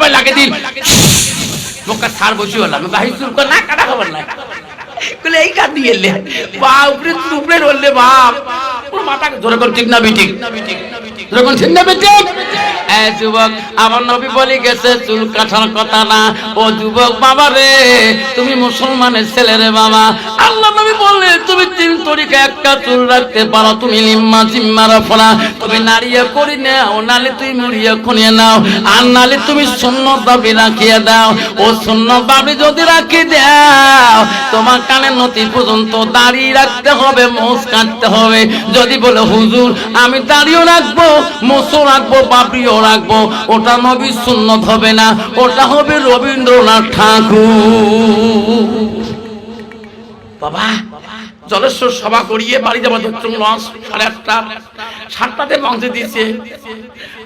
পায়ে লাগে দিন। মোকা সার বসি হলাম ভাই চুল কর না কাটা খবর নাই। এই দিয়ে এলে। উপরে উপরে রললে বাপ। ধরে ঠিক না ঠিক না যুবক, আমার নবী গেছে, চুল কথা না। ও যুবক বাবা রে, তুমি মুসলমানের ছেলে রে বাবা। আল্লাহ নবী বললে, তুমি তিন তরিকা একটা চুল রাখতে পারো। তুমি লিম্মা জিম্মা রফলা। তুমি নারিয়া করি নাও, নালে তুমি মুড়িয়া খুনিয়ে নাও। আর নালে তুমি শূন্য দাবি রাখিয়ে দাও। ও শূন্য দাবি যদি রাখি দাও তোমার কানে নতি পর্যন্ত দাড়ি রাখতে হবে, মোষ কাটতে হবে। যদি বলে, হুজুর, আমি দাড়িও রাখব, মোষও রাখব বাবরিও রাখব, ওটা নবী সুন্নত হবে না, ওটা হবে রবীন্দ্রনাথ ঠাকুর। বাবা, জলেশ্বর সভা করিয়ে বাড়ি যাব ধরছুন লঞ্চ সাড়ে আটটা। সাতটাতে পৌঁছে দিয়েছে।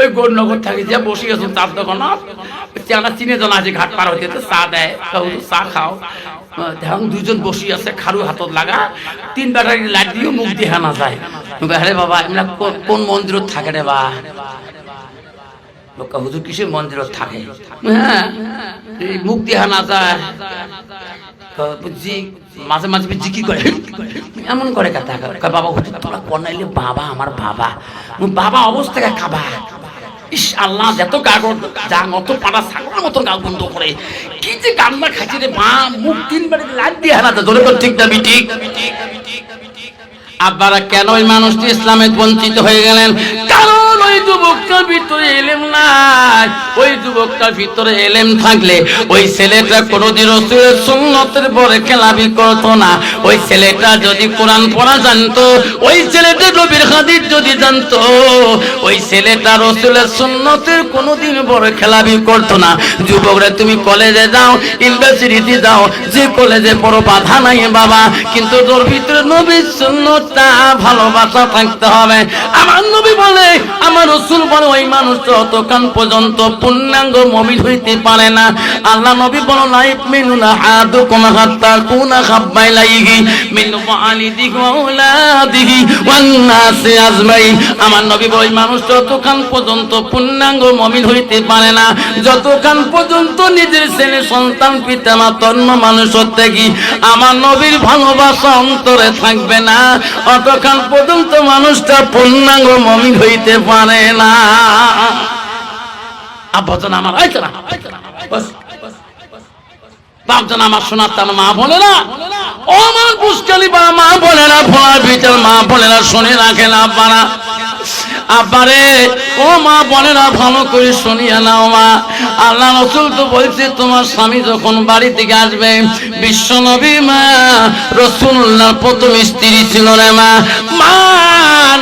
ওই গৌরনগর থাকি যে বসে গেছো চার দোকান চেনা চিনে জন আছে, ঘাট পার হইতে, তো চা দেয়। চা খাও। দেখুন দুজন বসি আছে খারু হাতত লাগা। তিন ব্যাটারি লাইট মুখ যায় আরে বাবা এমনা কোন- মন্দিরত থাকে রে বা? হুজুর কিসের মন্দিরত থাকে? হ্যাঁ মুখ হানা যায় মাঝে মাঝে বুঝছি কি করে এমন করে কথা। বাবা কনাইলে বাবা আমার বাবা। বাবা অবস্থায় খাবা ইস আল্লাহ, যত কাগজ যা অত পাড়া ছাগলের মতো গাল বন্ধ করে। কি যে কান্না খাইছে রে মা, মুখ তিন বারে লাগ দিয়ে হারাতে ধরে তো ঠিক না ঠিক? আব্বারা কেন ওই মানুষটি ইসলামে বঞ্চিত হয়ে গেলেন? যদি কোরআন পড়া জানতো, ওই ছেলেটা নবীর হাদিস যদি জানতো, ওই ছেলেটা রসুলের সুন্নতের কোনোদিন বড় খেলাবি করতো না। যুবকরা তুমি কলেজে যাও, ইউনিভার্সিটিতে যাও, যে কলেজে পড়ো, বাধা নাই বাবা। কিন্তু তোর ভিতরে নবীর সুন্নতটা, ভালোবাসা থাকতে হবে। আমার নবী বলে, আমার রসুল বলে ওই মানুষ যতক্ষণ পর্যন্ত পূর্ণাঙ্গ মমিন হইতে পারে না। আল্লাহ নবী বলো লাইফ মেনু না হাদু কোন হাত্তা কোনা খাব্বাই লাইহি মিনু আওলাদিহি ওয়ান নাসি আজমাইন আমার নবী বলে, ওই মানুষ যতক্ষণ পর্যন্ত পূর্ণাঙ্গ মমিন হইতে পারে না যতক্ষণ পর্যন্ত নিজের ছেলে, সন্তান পিতা মাতার মানুষ থেকে আমার নবীর ভালোবাসা অন্তরে থাকবে না? অতক্ষণ পর্যন্ত মানুষটা পূর্ণাঙ্গ মমিন হইতে পারে না। আমার হয়েছে না। আমার শোনার তার মা বলে না। ও আমার পুষ্কালি বা মা বলে না ফোলার ভিতর মা বলে না, শুনে রাখেন আব্বারা আব্বারে, ও মা বলে না ভালো করে শুনিয়া নাও মা। আল্লাহ রসুল তো বলছে, তোমার স্বামী যখন বাড়ি থেকে আসবে, বিশ্ব নবী মা রসুল্লাহ প্রথম স্ত্রী ছিল রে মা।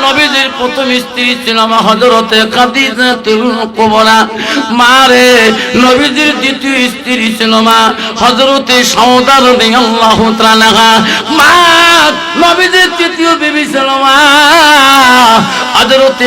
নবীদের প্রথম স্ত্রী ছিল মা হজরতে খাদিজাতুল কুবরা। মা রে নবীদের দ্বিতীয় স্ত্রী ছিল মা হজরতে সৌদা রাদিয়াল্লাহু তাআলা। মা নবীদের তৃতীয় বিবি ছিল মা হজরতে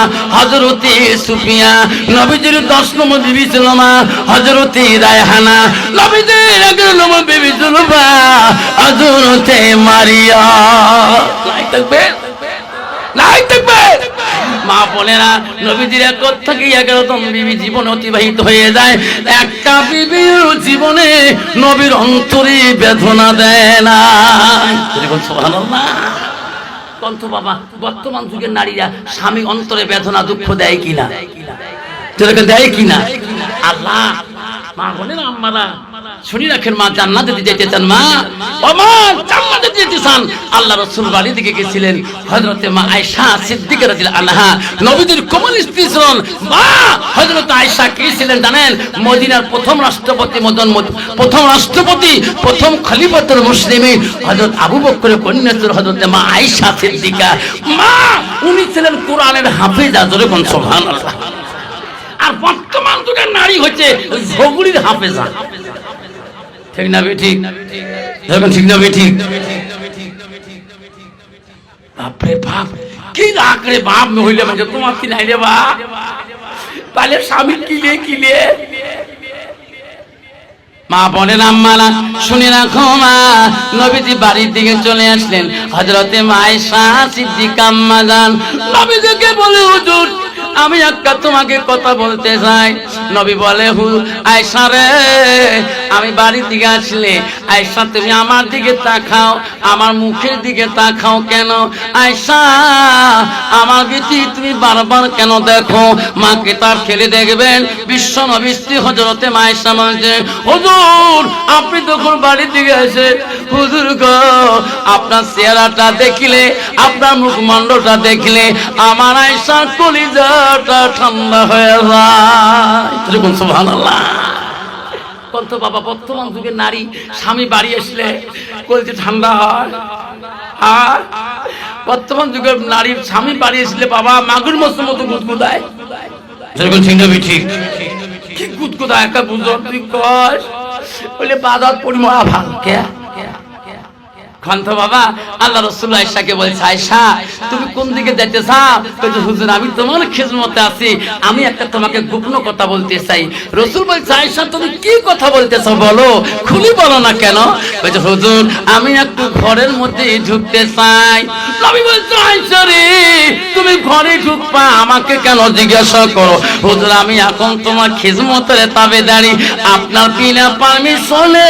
হজরতে সুফিয়া, নবীজির দশ নম্বর বিবি মা হজরতে রায়হানা, নবীজির মা হজরতে মারিয়া। লাই থাকবে? লাই থাকবে? মা না নবীজির এক থেকে এগারোতম বিবি জীবন অতিবাহিত হয়ে যায়। একটা বিবির জীবনে নবীর অন্তরে বেদনা দেয় না। কন্ত বাবা বর্তমান যুগের নারীরা স্বামী অন্তরে বেদনা দুঃখ দেয় কিনা? দেয় কিনা? আল্লাহ মা বলেন আম্মারা শুনি রাখেন মা, জান্নাতে যেতে চান মা। ও মা, জান্নাতে যেতে চান, আল্লাহ রাসূল বাড়ি দিকে গেছিলেন, হযরতে মা আয়েশা সিদ্দিকা রাদিয়াল্লাহু আনহা নবীজির কোমল স্ত্রী ছিলেন মা, হযরত আয়েশা কি ছিলেন জানেন? মদিনার প্রথম রাষ্ট্রপতি মদন প্রথম রাষ্ট্রপতি, প্রথম খলিফাতুল মুসলিমিন, হযরত আবু বকরের কন্যা ছিল হযরতে মা আয়েশা সিদ্দিকা। মা, উনি ছিলেন কোরআনের হাফেজা জোরে কোন, সুবহানাল্লাহ। আর বর্তমান যুগের নারী হচ্ছে ওই ঝগুড়ির হাফেজা। ঠিক না বে ঠিক? ঠিক না বে ঠিক? বাপরে বাপ, কি রে বাপ হইলে মানে তোমার কি নাই রে বাপ? তাহলে স্বামী কিলে কিলে? মা বলেন, আম্মারা, শুনে রাখো মা, নবীজি বাড়ির দিকে চলে আসলেন। হজরতে মায়েশা সিদ্দিকা আম্মা যান। নবীজিকে বলে, হুজুর, আমি একটা তোমাকে কথা বলতে চাই। নবী বলে হু আয়সা রে আমি বাড়ির দিকে আসলে আয়সা তুমি আমার দিকে তাকাও, আমার মুখের দিকে তাকাও কেন? আয়সা আমার গীতি তুমি বারবার কেন দেখো? মাকে তার খেলে দেখবেন, বিশ্ব নবীশ্রী হজরতে মায়েশা বলছে হুজুর, আপনি তখন বাড়ির দিকে এসে হুজুর গো, আপনার চেহারাটা দেখলে, আপনার মুখমণ্ডলটা দেখলে, আমার আয়সার কলিজাটা ঠান্ডা হয়ে যায়। এরকম সুবহানাল্লাহ। কত বাবা, বর্তমান যুগে নারী, স্বামী বাড়ি আসলে কলছে ঠান্ডা হয়? আর বর্তমান যুগের নারীর স্বামী বাড়ি আসলে বাবা মাগুর মতো মতো গুদগুদায়। ঠিক। কি গুদগুদায় একটা বুঝো, তুই কস বলে বাজার পরিমা ভালো কে? খন্ত বাবা, আল্লাহ রসুল্লাহ আয়সাকে বলছে আয়সা তুমি কোন দিকে যেতে চাও? হুজুর, আমি তোমার খেজমতে আছি। আমি একটা তোমাকে গোপন কথা বলতে চাই। রসুল বলছে আয়সা তুমি কি কথা বলতেছ বলো? খুলি বলো না কেন? বলছে, হুজুর, আমি একটু ঘরের মধ্যে ঢুকতে চাই। তুমি ঘরে ঢুকবা, আমাকে কেন জিজ্ঞাসা করো? হুজুর, আমি এখন তোমার খিজমতের তাবেদারি। আপনার বিনা পারমিশনে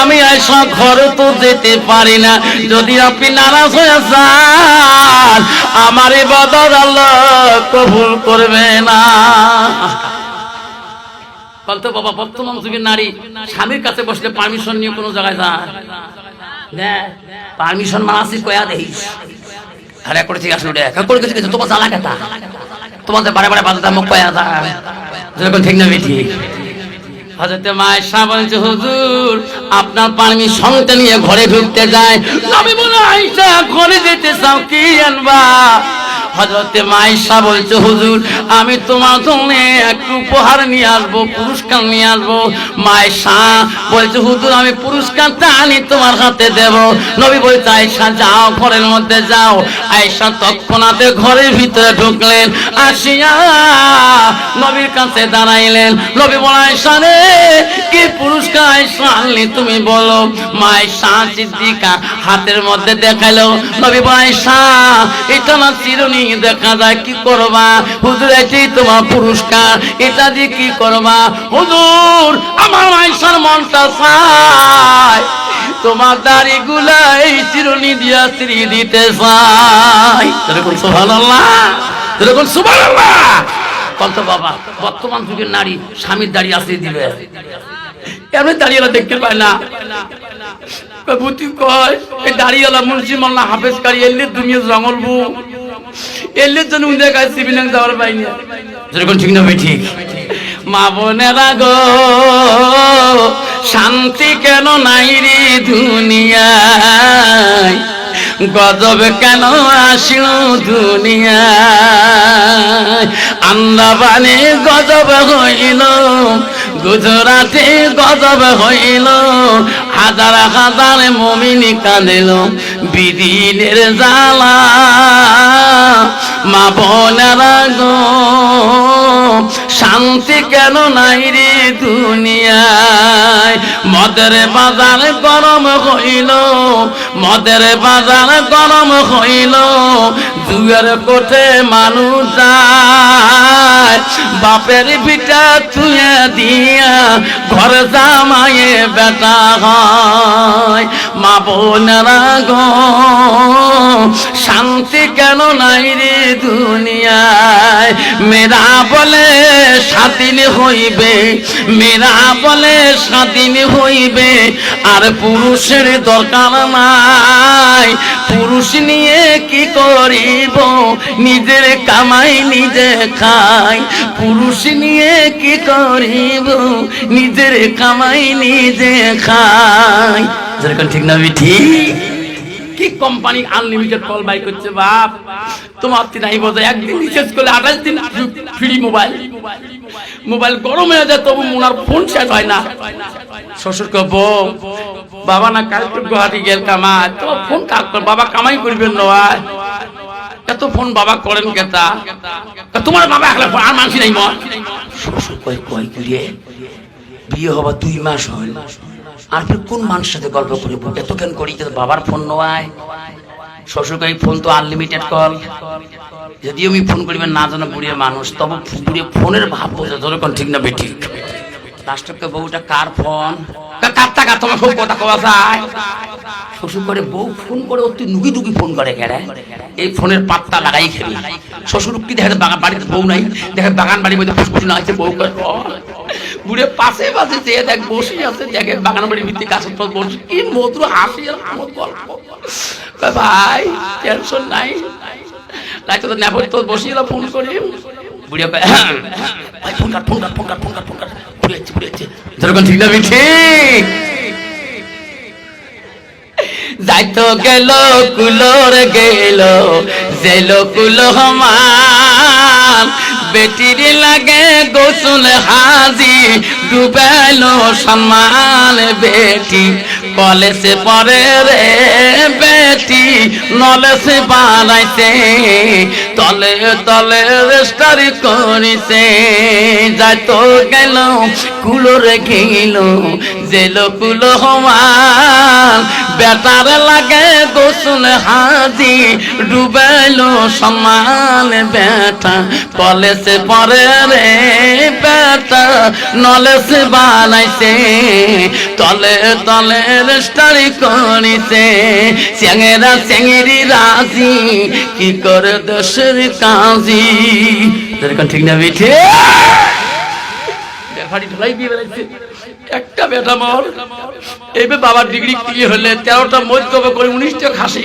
আমি আয়সা ঘরে তো যেতে পারি না। যদি আপনি নারাজ হয়ে যান, আমার ইবাদত আল্লাহ কবুল করবে না। বলতো, বাবা, বর্তমান যুগের নারী, স্বামীর কাছে বসলে পারমিশন নিয়ে কোনো জায়গায় যায় পারমিশন মানাসি কয়া দেখিস। আরে করে ঠিক আছে একা করে কিছু কিছু, তোমার জ্বালা কেতা তোমাদের বারে বারে বাজাতে কয়া যায় যেরকম ঠিক না বেঠি হজরতে মায়ের শাহ বলছে হুজুর, আপনার পারমিশনটা নিয়ে ঘরে ঢুকতে যায়। নবী বলে আইসা ঘরে যেতে চাও কি আনবা? হজরতে মাইশা বলছে, হুজুর, আমি তোমার জন্য একটু উপহার নিয়ে আসব, পুরস্কার নিয়ে আসব। মাইশা বলছে, হুজুর, আমি পুরস্কারটা আনি তোমার হাতে দেব। নবী বলছে আয়সা যাও, ঘরের মধ্যে যাও। আয়সা তৎক্ষণাতে ঘরের ভিতরে ঢুকলেন, আসিয়া নবীর কাছে দাঁড়াইলেন। নবী বলে আয়সা রে, কি পুরস্কার আয়সা আনলি তুমি বলো। মায়সা সিদ্দিকা হাতের মধ্যে দেখাল নবী বলে আয়সা এটা না চিরুনি দেখা যায় কি করবা? হুজুর, এটাই তোমার পুরস্কার। এটা দিয়ে কি করবা? হুজুর, আমার আয়সার মনটা চায়। তোমার দাড়ি গুলা চিরুনি দিয়া শ্রী দিতে চাই এরকম সুবহানাল্লাহ। এরকম সুবহানাল্লাহ। কত বাবা, বর্তমান যুগের নারী স্বামীর দাড়ি আসতে দিবে এমনি দাঁড়িয়েলা দেখতে পায় না। বুদ্ধি কয়, এই দাঁড়িয়েলা মুন্সি মোল্লা হাফেজ কারি, এলে তুমি জঙ্গল বু এলে জন্য উদয় কাজ সিভিলাং যাওয়ার পাইনি যেরকম ঠিক না ঠিক। মা বোনেরা গো শান্তি কেন নাই রে দুনিয়ায়? গজব কেন আসিল দুনিয়ায়? আন্দাবানে গজব হইল গুজরাটে গজব হইল হাজার হাজার মমিনী কাঁদিল। বিদিনের জ্বালা, মা বোনেরা গো, শান্তি কেন নাই রে দুনিয়ায়? মদের বাজার গরম হইল, মদের বাজার গরম হইল দুয়ের কোঠে মানুষ বাপের পিঠা তুয়ে দিয়া ঘর জামায়ে বেটা হয়। মা বোনেরা গো, শান্তি কেন নাই রে দুনিয়ায়? মেরা বলে স্বাধীন হইবে মেরা বলে স্বাধীন হইবে, আর পুরুষের দরকার নাই। পুরুষ নিয়ে কি করিব, নিজের কামাই নিজে খাই। পুরুষ নিয়ে কি করিব, নিজের কামাই নিজে খাই। যেরকম ঠিক না ঠিক। কি কোম্পানি আনলিমিটেড কল বাই করছে বাপ? তোমার তিন নাই বোঝে একদিন রিচার্জ করলে আঠাশ দিন ফ্রি মোবাইল। মোবাইল গরম হয়ে যায়, তবু মোনার ফোন শেষ হয় না। শ্বশুর কে বউ বাবা না কাল গুয়াহাটি গেল কামাই। তো ফোন কাক বাবা কামাই করবেন নয় এত ফোন বাবা করেন কেতা? তোমার বাবা একলা আর মানসি নাই কিরে বিয়ে হবার দুই মাস হল আর ফির কোন মানুষের সাথে গল্প করে বুকে তো কেন করি বাবার ফোন নয় শ্বশুর ফোন তো আনলিমিটেড কল যদি আমি ফোন করিবেন না জানো বুড়িয়ে মানুষ, তবে বুড়িয়ে ফোনের ভাব বোঝা, ধরে ঠিক না বেঠিক। লাস্টকে বউটা কার ফোন? কার টাকা তোমার খুব কথা কওয়া যায়। বউ ফোন করে অতি নুকি ফোন করে এই ফোনের পাত্তা লাগাই খেলি। বাড়িতে বউ নাই? দেখে বাগান বাড়ির মধ্যে ফুসফুস না বউ করে "ও, বুড়ে পাশে পাশে চেয়ে দেখ বসে আছে দেখে বাগান বাড়ির ভিত্তি গাছের পর বসে। কি মধুর হাসি গল্প। ভাই টেনশন নাই। তো নেব তো বসিয়ে ফোন করি। বুড়িয়া কয়, ভাই phone cut phone cut phone পুড়ে যাচ্ছে যেরকম ঠিক না, ঠিক যাইতো গেল, কুলোর গেল জেল কুল হমান বেটির লাগে গোসল হাজি, ডুবেল সম্মান বেটি। কলেজে পরে রে বেটি, নলেজে বানাইছে। তলে তলে রেস্টারি করিছে। যাইতো গেল কুলোর গেল জেল কুলো হমান বেটার লাগে গোসল হাজি ডুবেল সমান বেটা। কলেজে পরে রে বেটা নলেজে বানাইছে, তলে তলে রেস্টারি করিছে। চেঙেরা চেঙেরি রাজি, কি করে দেশের কাজী? ঠিক না বিঠে ব্যাপারি দিয়ে বেড়াইছে। একটা বেটা মর। এইবার বাবার ডিগ্রি ক্লিয়ার হলে? তেরোটা মধ্যব করে উনিশটা খাসি।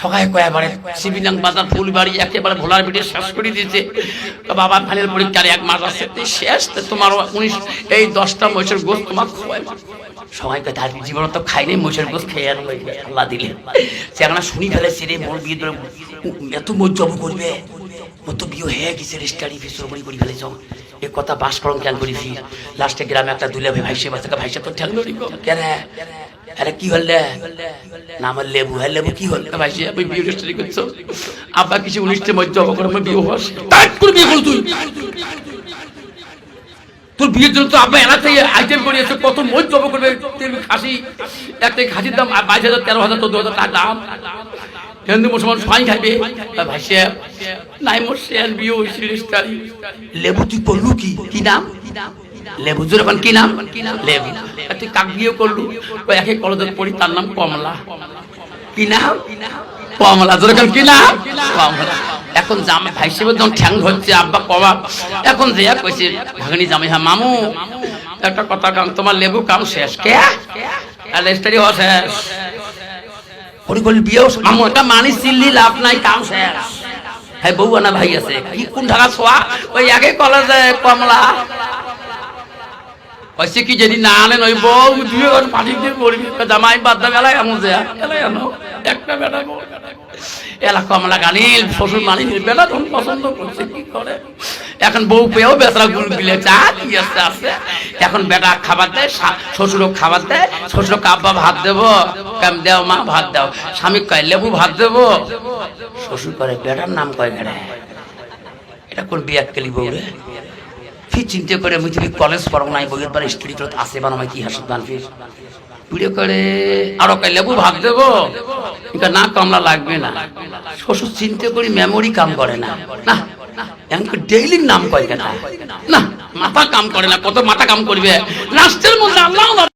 সবাই কয়েকবারে সিভিলাং বাজার ফুলবাড়ি একেবারে ভোলার পিঠে শেষ করে দিয়েছে। ফাইনাল পরীক্ষার এক মাস আছে। শেষ তোমার উনিশ, এই দশটা মহিষের গোস তোমার খোয়াই সবাই কথা আর জীবন তো খাইনি মহিষের গোস খেয়ে আর আল্লাহ দিলে। শুনি ফেলেছে রে মোর বিয়ে ধরে এত মজ্জব করবে ও তো বিয়ে হয়ে গেছে রেস্টারি ফিসর করে ফেলেছ। এ কথা বাস করম কেন করি ফি লাস্টে গ্রামে একটা দুলে ভাই ভাইসে বাচ্চাকে ভাইসে তো ঠেল লড়ি কেন আরে কি হল না আমার লেবু হ্যাঁ লেবু কি হল? ভাইসে আমি বিয়ে রেস্টারি করছ? আব্বা কিছু উনিশটা মজ্জব করে বিয়ে হস তাই করে বিয়ে করল তুই? তোর বিয়ের জন্য তো আব্বা এলাকাতে আইটেম করিয়েছে কত মোট জব করবে খাসি একটা খাসির দাম বাইশ হাজার তেরো হাজার চোদ্দ হাজার টাকা দাম। হিন্দু মুসলমান সবাই খাইবে? ভাই সাহেব নাই মোর শেয়ার বিয়ে হয়েছিল লেবু তুই করলু কি? কি নাম? লেবু জোর এখন কি নাম? লেবু। তুই কাক বিয়ে করলু? একে কলেজের পড়ি, তার নাম কমলা। কি নাম? কমলা। জোর এখন কি নাম? কমলা। এখন জামা ভাই সাহেবের যখন ঠ্যাং ধরছে, আব্বা কবা এখন যে কইছে, ভাগনি জামাই হ্যাঁ মামু, একটা কথা কাম তোমার লেবু কাম শেষ। কে? আর রেস্টারি হওয়া শেষ। হরি বলি বিয়েও। মামু এটা মানি চিল্লি লাভ নাই কাম শেষ। হ্যাঁ বউ আনা ভাই আছে। কি কোন ঢাকা ছোয়া? ওই আগে কলেজে কমলা। কইছে কি যদি না আনেন ওই বউ দুই ঘর পানি দিয়ে করবি জামাই বাদ দাম এলাই এমন যে একটা বেটা এলা কমলা গানিল শ্বশুর মানি বেটা তখন পছন্দ করছে, কি করে? এখন বউ পেয়েও বেতরা গুল গিলে চা কি আছে আছে? এখন বেটা খাবার দেয় শ্বশুরও খাবার দেয় শ্বশুর আব্বা ভাত দেবো, কেম দেও, মা ভাত দাও। স্বামী কয়, লেবু ভাত দেবো। শ্বশুর করে, বেটার নাম কয় ঘরে এটা কোন বিয়াক কেলি বউ রে? ফি চিন্তা করে তুমি কলেজ পড়ো নাই বইয়ের পরে স্ত্রী তো আসে বানো কি হাসত দান ফির আরও কাই লেবু দেবো। এটা না কামলা লাগবে না। করি মেমোরি কাম করে না। না নাম কেন। না, মাথা কাম করে না, কত মাথা কাম করবে। লাস্টের মধ্যে আল্লাহ